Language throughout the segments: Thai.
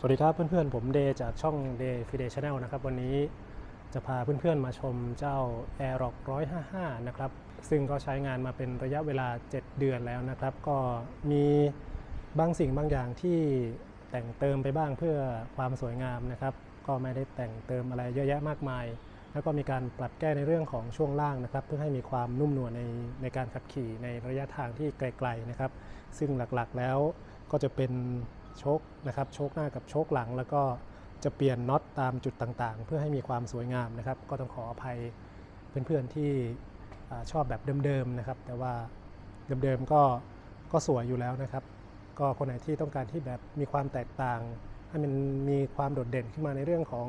สวัสดีครับเพื่อนๆ ผมเดย์จากช่อง Day f i d e Channel นะครับ วันนี้จะพาเพื่อนๆ มาชมเจ้า a i r o c 155 นะครับ ซึ่งก็ใช้งานมาเป็นระยะเวลา 7 เดือนแล้วนะครับ ก็มีบางสิ่งบางอย่างที่แต่งเติมไปบ้างเพื่อความสวยงามนะครับ ก็ไม่ได้แต่งเติมอะไรเยอะแยะมากมาย แล้วก็มีการปรับแก้ในเรื่องของช่วงล่างนะครับ เพื่อให้มีความนุ่มนวลในในการขับขี่ในระยะทางที่ไกลๆนะครับ ซึ่งหลักๆแล้วก็จะเป็น โชคนะครับโชคหน้ากับโชคหลัง แล้วก็จะเปลี่ยนน็อตตามจุดต่างๆ เพื่อให้มีความสวยงามนะครับ ก็ต้องขออภัยเพื่อนๆที่ชอบแบบเดิมๆนะครับ แต่ว่าเดิมๆก็ก็สวยอยู่แล้วนะครับ ก็คนไหนที่ต้องการที่แบบมีความแตกต่าง ให้มันมีความโดดเด่นขึ้นมาในเรื่องของ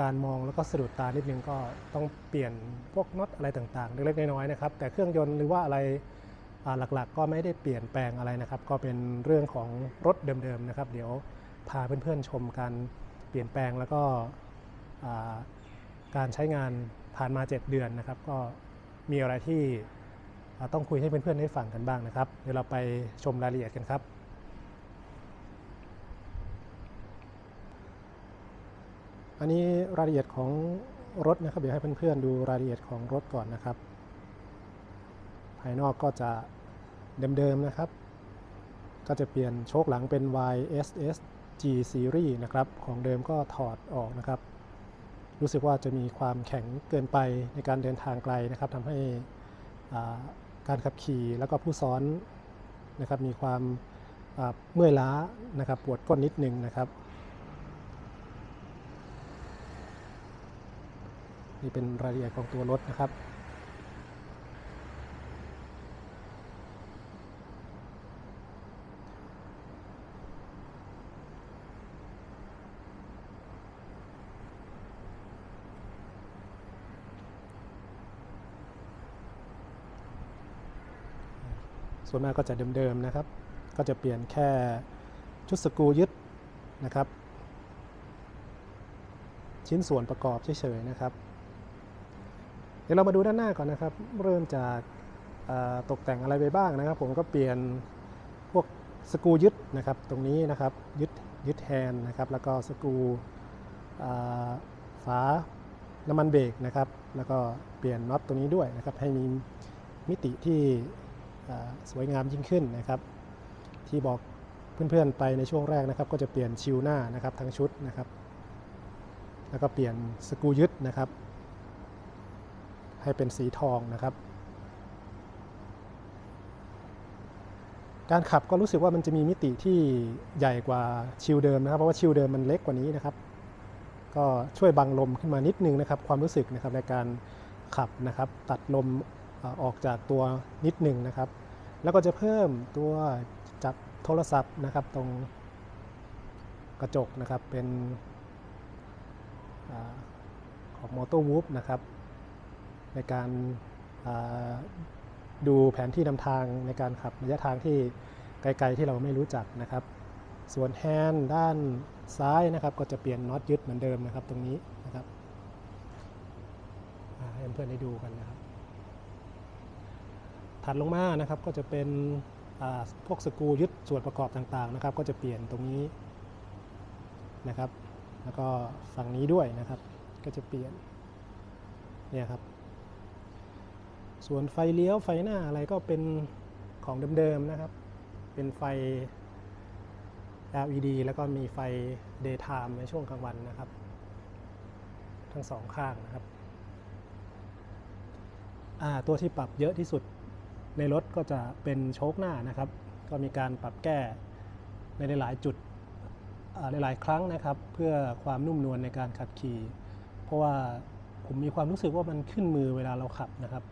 การมองแล้วก็สะดุดตานิดนึงก็ต้องเปลี่ยนพวกน็อตอะไรต่างๆเล็กๆน้อยๆนะครับ แต่เครื่องยนต์หรือว่าอะไร หลักๆ ก็ไม่ได้เปลี่ยนแปลงอะไรนะครับ ก็เป็นเรื่องของรถเดิมๆนะครับ เดี๋ยวพาเพื่อนๆชมการเปลี่ยนแปลงแล้วก็การใช้งานผ่านมา 7 เดือนนะครับ ก็มีอะไรที่ต้องคุยให้เพื่อนๆได้ฟังกันบ้างนะครับ เดี๋ยวเราไปชมรายละเอียดกันครับ อันนี้รายละเอียดของรถนะครับ เดี๋ยวให้เพื่อนๆดูรายละเอียดของรถก่อนนะครับ ภายนอกก็จะเดิมๆนะครับ ก็จะเปลี่ยนโชคหลังเป็น YSS G Series นะครับ ของเดิมก็ถอดออกนะครับ รู้สึกว่าจะมีความแข็งเกินไปในการเดินทางไกลนะครับทำให้การขับขี่แล้วก็ผู้ซ้อนนะครับมีความเมื่อยล้านะครับปวดก้นนิดนึงนะครับ นี่เป็นรายละเอียดของตัวรถนะครับ ส่วนมากก็จะเดิมๆนะครับ ก็จะเปลี่ยนแค่ชุดสกูยึดนะครับ ชิ้นส่วนประกอบเฉยๆนะครับ เดี๋ยวเรามาดูด้านหน้าก่อนนะครับ เริ่มจากตกแต่งอะไรไปบ้างนะครับ ผมก็เปลี่ยนพวกสกูยึดนะครับ ตรงนี้นะครับยึดยึดแฮนนะครับ แล้วก็สกูฝาน้ำมันเบรกนะครับ แล้วก็เปลี่ยนน็อตตรงนี้ด้วยนะครับ ให้มีมิติที่ สวยงามยิ่งขึ้นนะครับ ที่บอกเพื่อนๆไปในช่วงแรกนะครับ ก็จะเปลี่ยนชิวหน้านะครับทั้งชุดนะครับ แล้วก็เปลี่ยนสกูยึดนะครับ ให้เป็นสีทองนะครับ การขับก็รู้สึกว่ามันจะมีมิติที่ใหญ่กว่าชิลเดิมนะครับ เพราะว่าชิลเดิมมันเล็กกว่านี้นะครับ ก็ช่วยบังลมขึ้นมานิดนึงนะครับ ความรู้สึกนะครับในการขับนะครับ ตัดลม ออกจากตัวนิดหนึ่งนะครับ แล้วก็จะเพิ่มตัวจับโทรศัพท์นะครับตรงกระจกนะครับเป็นอของมอเตอร์วูฟนะครับ ในการดูแผนที่นำทางในการขับระยะทางที่ไกลๆที่เราไม่รู้จักนะครับ ส่วนแฮนด์ด้านซ้ายนะครับ ก็จะเปลี่ยนน็อตยึดเหมือนเดิมนะครับตรงนี้นะครับให้เพื่อนๆได้ดูกันนะครับ ถัดลงมานะครับก็จะเป็นพวกสกรูยึดส่วนประกอบต่างๆนะครับ ก็จะเปลี่ยนตรงนี้นะครับ แล้วก็ฝั่งนี้ด้วยนะครับ ก็จะเปลี่ยนเนี่ยครับ ส่วนไฟเลี้ยวไฟหน้าอะไรก็เป็นของเดิมๆนะครับ เป็นไฟ LED แล้วก็มีไฟ daytime ในช่วงกลางวันนะครับ ทั้งสองข้างนะครับตัวที่ปรับเยอะที่สุด ในรถก็จะเป็นโชคหน้านะครับ ก็มีการปรับแก้ในหลาย ๆ จุดหลาย ๆ ครั้งนะครับ เพื่อความนุ่มนวลในการขับขี่ เพราะว่าผมมีความรู้สึกว่ามันขึ้นมือเวลาเราขับนะครับ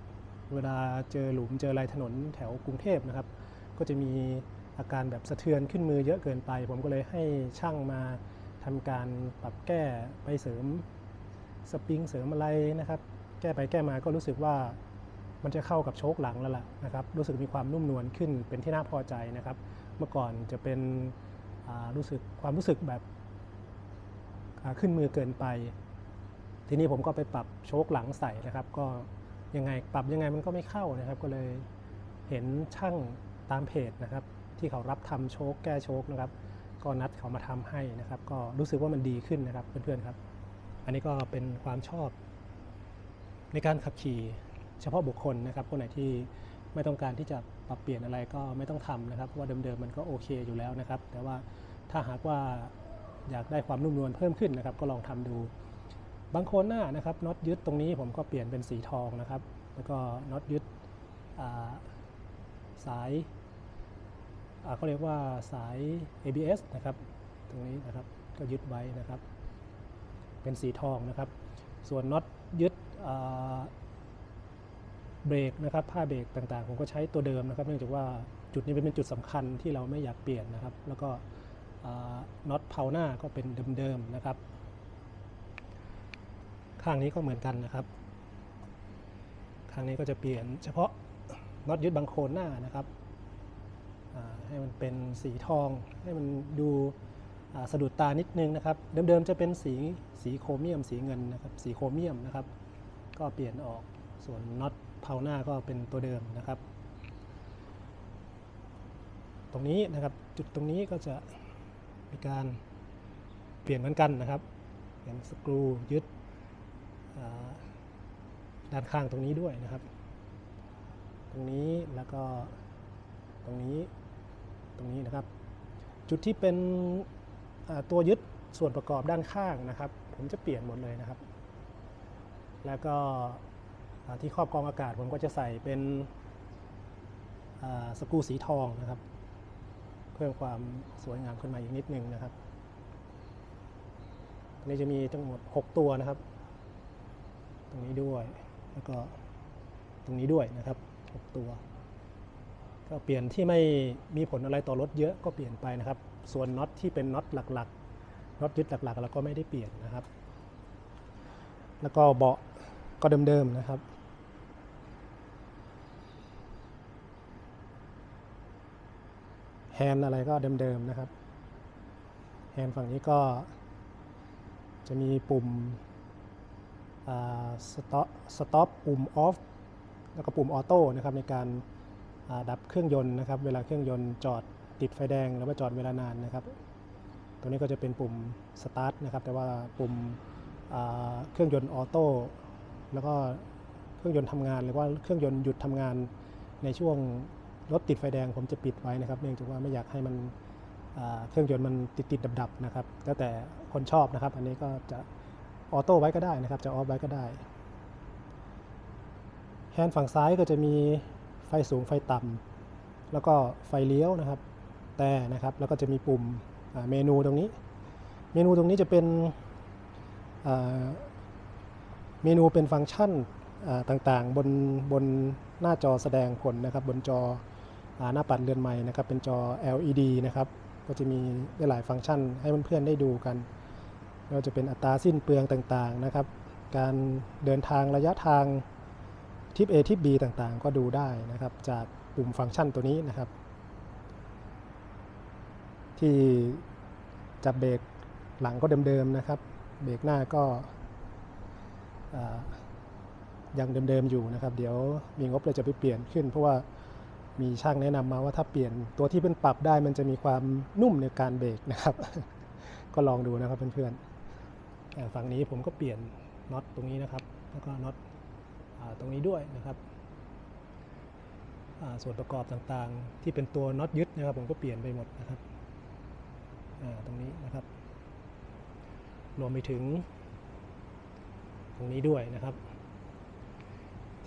เวลาเจอหลุมเจออะไรถนนแถวกรุงเทพนะครับ ก็จะมีอาการแบบสะเทือนขึ้นมือเยอะเกินไป ผมก็เลยให้ช่างมาทำการปรับแก้ไปเสริมสปริงเสริมอะไรนะครับ แก้ไปแก้มาก็รู้สึกว่า มันจะเข้ากับโชคหลังแล้วล่ะนะครับรู้สึกมีความนุ่มนวลขึ้นเป็นที่น่าพอใจนะครับ เมื่อก่อนจะเป็นรู้สึกความรู้สึกแบบขึ้นมือเกินไป ทีนี้ผมก็ไปปรับโชคหลังใส่นะครับ ก็ยังไงปรับยังไงมันก็ไม่เข้านะครับ ก็เลยเห็นช่างตามเพจนะครับ ที่เขารับทำโชคแก้โชคนะครับ ก็นัดเขามาทำให้นะครับ ก็รู้สึกว่ามันดีขึ้นนะครับเพื่อนๆครับ อันนี้ก็เป็นความชอบในการขับขี่ เฉพาะบุคคลนะครับคนไหนที่ไม่ต้องการที่จะปรับเปลี่ยนอะไรก็ไม่ต้องทำนะครับเพราะว่าเดิมๆมันก็โอเคอยู่แล้วนะครับ แต่ว่าถ้าหากว่าอยากได้ความนุ่มนวลเพิ่มขึ้นนะครับ ก็ลองทำดู บางคนหน้านะครับน็อตยึดตรงนี้ผมก็เปลี่ยนเป็นสีทองนะครับ แล้วก็น็อตยึดาสายเขาเรียกว่าสาย ABS นะครับ ตรงนี้นะครับก็ยึดไว้นะครับ เป็นสีทองนะครับ ส่วนน็อตยึด เบรกนะครับผ้าเบรกต่างๆ ผมก็ใช้ตัวเดิมนะครับ เนื่องจากว่าจุดนี้เป็นจุดสำคัญที่เราไม่อยากเปลี่ยนนะครับ แล้วก็น็อตเพาหน้าก็เป็นเดิมๆนะครับ ข้างนี้ก็เหมือนกันนะครับ ข้างนี้ก็จะเปลี่ยนเฉพาะน็อตยึดบังโคนหน้านะครับให้มันเป็นสีทอง ให้มันดูสะดุดตานิดนึงนะครับ เดิมๆจะเป็นสีสีโครเมียม สีเงินนะครับ สีโครเมียมนะครับ ก็เปลี่ยนออกส่วนน็อต เพาหน้าก็เป็นตัวเดิมนะครับ ตรงนี้นะครับจุดตรงนี้ก็จะมีการเปลี่ยนเหมือนกันนะครับเปลี่ยนสกรูยึดด้านข้างตรงนี้ด้วยนะครับ ตรงนี้แล้วก็ตรงนี้ตรงนี้นะครับ จุดที่เป็นตัวยึดส่วนประกอบด้านข้างนะครับ ผมจะเปลี่ยนหมดเลยนะครับ แล้วก็ ที่ครอบกรองอากาศผมก็จะใส่เป็นสกูสีทองนะครับ เพิ่มความสวยงามขึ้นมาอีกนิดนึงนะครับนนี้จะมีทั้งหมด 6 ตัวนะครับ ตรงนี้ด้วยแล้วก็ตรงนี้ด้วยนะครับ 6 ตัว ก็เปลี่ยนที่ไม่มีผลอะไรต่อรถเยอะก็เปลี่ยนไปนะครับ ส่วนน็อตที่เป็นน็อตหลักๆน็อตยึดหลักๆเราก็ไม่ได้เปลี่ยนนะครับ แล้วก็เบาะก็เดิมๆนะครับ แฮน์อะไรก็เดิมๆนะครับแฮน์ฝั่งนี้ก็จะมีปุ่มสต็อปสต็อปปุ่มออฟแล้วก็ปุ่มออโต้นะครับในการาดับเครื่องยนต์นะครับเวลาเครื่องยนต์จอดติดไฟแดงหรือว่าจอดเวลานานนะครับ ตัวนี้ก็จะเป็นปุ่มสตาร์ทนะครับแต่ว่าปุ่มเครื่องยนต์ออโต้แล้วก็เครื่องยนต์ทำงานหรือว่าเครื่องยนต์หยุดทำงานในช่วง รถติดไฟแดงผมจะปิดไว้นะครับเนื่องจากว่าไม่อยากให้มันเครื่องยนต์มันติดติดดับดับนะครับแล้วแต่คนชอบนะครับ อันนี้ก็จะออโต้ไว้ก็ได้นะครับ จะออฟไว้ก็ได้ แฮนด์ฝั่งซ้ายก็จะมีไฟสูงไฟต่ำแล้วก็ไฟเลี้ยวนะครับแต่นะครับแล้วก็จะมีปุ่มเมนูตรงนี้ เมนูตรงนี้จะเป็นเมนูเป็นฟังก์ชันต่างๆ บนบนหน้าจอแสดงผลนะครับ บนจอ หน้าปัดเรือนใหม่นะครับเป็นจอ LED นะครับก็จะมีหลายฟังก์ชันให้เพื่อนๆได้ดูกันไม่ว่าจะเป็นอัตราสิ้นเปลืองต่างๆนะครับ การเดินทางระยะทางทิป A ทิป B ต่างๆ ก็ดูได้นะครับ จากปุ่มฟังก์ชันตัวนี้นะครับ ที่จับเบรกหลังก็เดิมๆนะครับ เบรกหน้าก็ยังเดิมๆอยู่นะครับ เดี๋ยวมีงบเราจะไปเปลี่ยนขึ้นเพราะว่า มีช่างแนะนำมาว่าถ้าเปลี่ยนตัวที่เป็นปรับได้มันจะมีความนุ่มในการเบรกนะครับ ก็ลองดูนะครับเพื่อนๆฝั่งนี้ผมก็เปลี่ยนน็อตตรงนี้นะครับ แล้วก็น็อตตรงนี้ด้วยนะครับส่วนประกอบต่างๆ ที่เป็นตัวน็อตยึดนะครับ ผมก็เปลี่ยนไปหมดนะครับตรงนี้นะครับ รวมไปถึง ตรงนี้ด้วยนะครับ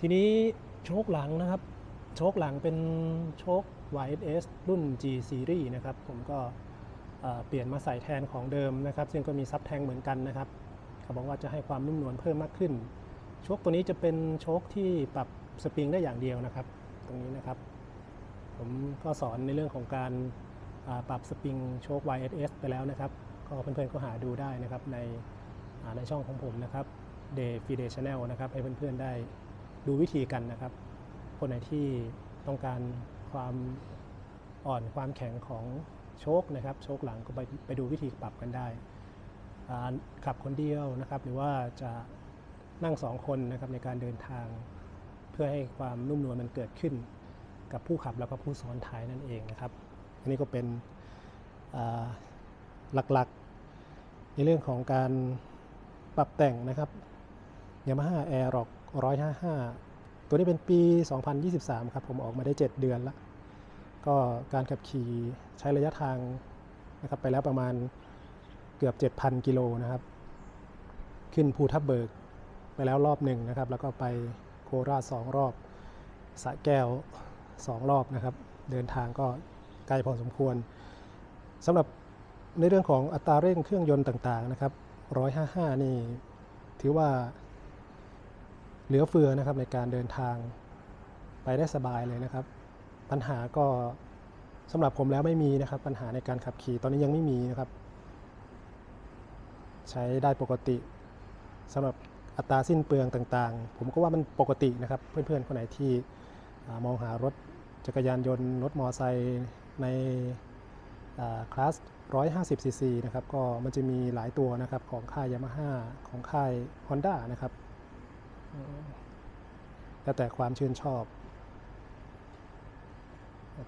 ทีนี้โชคหลังนะครับ โชคหลังเป็นโชค YS รุ่น G Series นะครับ ผมก็เปลี่ยนมาใส่แทนของเดิมนะครับ ซึ่งก็มีซับแทงเหมือนกันนะครับเขาบอกว่าจะให้ความนุ่มนวลเพิ่มมากขึ้น โชคตัวนี้จะเป็นโชคที่ปรับสปริงได้อย่างเดียวนะครับ ตรงนี้นะครับ ผมก็สอนในเรื่องของการปรับสปริงโชค YSS ไปแล้วนะครับ ก็เพื่อนๆก็หาดูได้นะครับในในช่องของผมนะครับ Day f i d e Channel นะครับ ให้เพื่อนๆได้ดูวิธีกันนะครับ คนไหนที่ต้องการความอ่อนความแข็งของโชคนะครับ โชคหลังก็ไปไปดูวิธีปรับกันได้ขับคนเดียวนะครับ หรือว่าจะนั่งสองคนนะครับในการเดินทาง เพื่อให้ความนุ่มนวลมันเกิดขึ้น กับผู้ขับแล้วก็ผู้ซ้อนท้ายนั่นเองนะครับ อันนี้ก็เป็นหลักๆ ในเรื่องของการปรับแต่งนะครับ Yamaha Aerox 155 ตัวนี้เป็นปี 2023 ครับผมออกมาได้ 7 เดือนแล้ว ก็การขับขี่ใช้ระยะทางนะครับไปแล้วประมาณเกือบ 7,000 กิโลนะครับ ขึ้นภูทับเบิกไปแล้วรอบหนึ่งนะครับ แล้วก็ไปโคราชสองรอบสระแก้วสองรอบนะครับ เดินทางก็ไกลพอสมควรสำหรับในเรื่องของอัตราเร่งเครื่องยนต์ต่างๆนะครับ 155 นี่ถือว่า เหลือเฟือนะครับในการเดินทางไปได้สบายเลยนะครับ ปัญหาก็สำหรับผมแล้วไม่มีนะครับ ปัญหาในการขับขี่ตอนนี้ยังไม่มีนะครับ ใช้ได้ปกติสำหรับอัตราสิ้นเปลืองต่างๆ ผมก็ว่ามันปกตินะครับ เพื่อนๆคนไหนที่มองหารถจักรยานยนต์รถมอเตอร์ไซค์ในอ่าคลาส 150ซีซีนะครับ ก็มันจะมีหลายตัวนะครับของค่ายยามาฮ่าของค่าย Honda นะครับ แล้วแต่ความชื่นชอบ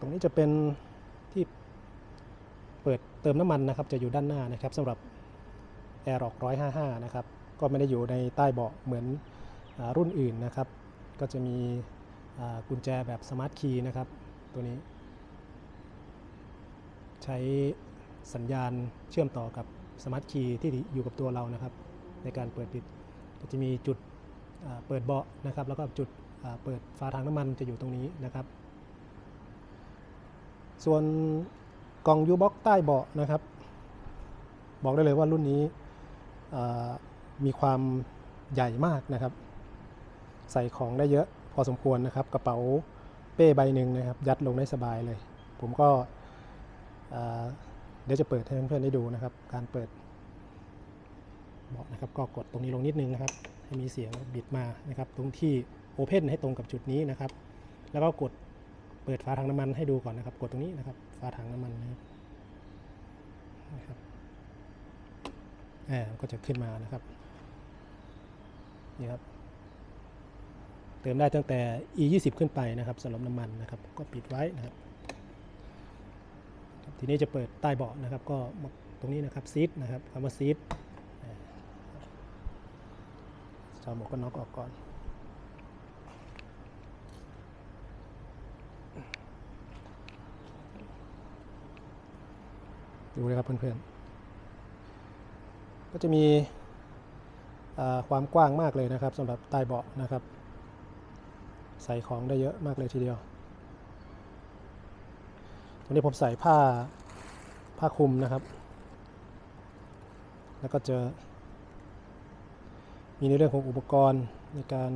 ตรงนี้จะเป็นที่เปิดเติมน้ำมันนะครับ จะอยู่ด้านหน้านะครับสำหรับ a i r o c 155 นะครับ ก็ไม่ได้อยู่ในใต้เบาะเหมือนอรุ่นอื่นนะครับ ก็จะมีกุญแจแบบสมาร์ทคีย์นะครับ ตัวนี้ ใช้สัญญาณเชื่อมต่อกับสมาร์ทคีย์ที่อยู่กับตัวเรานะครับ ในการเปิดปิดก็จะมีจุด เปิดเบาะนะครับแล้วก็จุดเปิดฝาถังน้ำมันจะอยู่ตรงนี้นะครับ ส่วนกล่องยูบ็อกใต้เบาะนะครับ บอกได้เลยว่ารุ่นนี้มีความใหญ่มากนะครับ ใส่ของได้เยอะพอสมควรนะครับ กระเป๋าเป้ใบหนึ่งนะครับ ยัดลงได้สบายเลย ผมก็เอ่อเดี๋ยวจะเปิดให้เพื่อนๆได้ดูนะครับ การเปิดเบาะนะครับก็กดตรงนี้ลงนิดนึงนะครับ ให้มีเสียงบิดมานะครับ ตรงที่โอเพนให้ตรงกับจุดนี้นะครับ แล้วก็กดเปิดฝาถังน้ำมันให้ดูก่อนนะครับ กดตรงนี้นะครับ ฝาถังน้ำมันนะครับอ่ามันก็จะขึ้นมานะครับนี่ครับ เติมได้ตั้งแต่ e 2 0ขึ้นไปนะครับสำหรับน้ำมันนะครับ ก็ปิดไว้นะครับทีนี้จะเปิดใต้เบาะนะครับ ก็ตรงนี้นะครับซีดนะครับคำว่าซีด จอาหมวกกันน็อกออกก่อน ดูเลยครับเพื่อนๆ ก็จะมีความกว้างมากเลยนะครับสำหรับใต้เบาะนะครับ ใส่ของได้เยอะมากเลยทีเดียว ตรงนี้ผมใส่ผ้าผ้าคลุมนะครับ แล้วก็เจะ มีในเรื่องของอุปกรณ์ในการ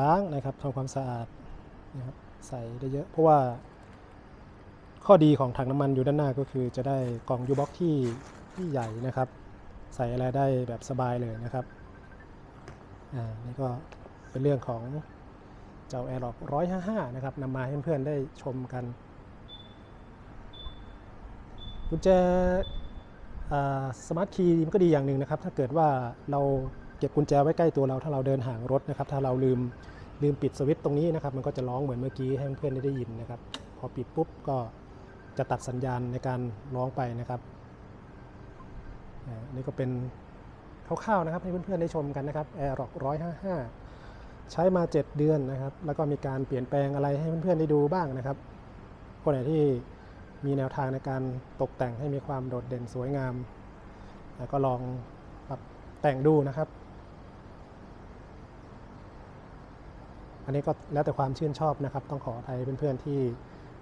ล้างนะครับทำความสะอาดนะครับใส่ได้เยอะ เพราะว่าข้อดีของถังน้ำมันอยู่ด้านหน้าก็คือจะได้กล่องยูบ็อกที่ที่ใหญ่นะครับ ใส่อะไรได้แบบสบายเลยนะครับอ่านี่ก็เป็นเรื่องของเจ้า a i r o c 155นะครับนำมาให้เพื่อนๆได้ชมกันกุญแจสมาร์ทคีย์มันก็ดีอย่างหนึ่งนะครับ ถ้าเกิดว่าเรา เก็บกุญแจไว้ใกล้ตัวเราถ้าเราเดินห่างรถนะครับถ้าเราลืมลืมปิดสวิตช์ตรงนี้นะครับมันก็จะร้องเหมือนเมื่อกี้ให้เพื่อนๆได้ได้ยินนะครับพอปิดปุ๊บก็จะตัดสัญญาณในการร้องไปนะครับนี่ก็เป็นคร่าวๆนะครับให้เพื่อนๆได้ชมกันนะครับ a i r o c 155 ใช้มา 7 เดือนนะครับ แล้วก็มีการเปลี่ยนแปลงอะไรให้เพื่อนๆได้ดูบ้างนะครับ คนไหนที่มีแนวทางในการตกแต่งให้มีความโดดเด่นสวยงาม แล้วก็ลองปรับแต่งดูนะครับ อันนี้ก็แล้วแต่ความชื่นชอบนะครับ ต้องขออภัยเพื่อนๆที่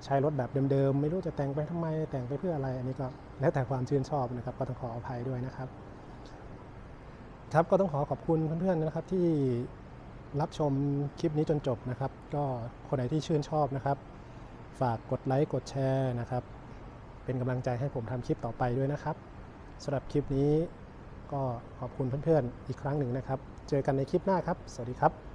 ใช้รถแบบเดิมๆ ไม่รู้จะแต่งไปทำไมแต่งไปเพื่ออะไร อันนี้ก็แล้วแต่ความชื่นชอบนะครับก็ต้องขออภัยด้วยนะครับ ครับก็ต้องขอขอบคุณเพื่อนๆนะครับที่รับชมคลิปนี้จนจบนะครับ ก็คนไหนที่ชื่นชอบนะครับ ฝากกดไลค์กดแชร์นะครับ เป็นกำลังใจให้ผมทำคลิปต่อไปด้วยนะครับสำหรับคลิปนี้ก็ขอบคุณเพื่อนๆอีกครั้งหนึ่งนะครับ เจอกันในคลิปหน้าครับ สวัสดีครับ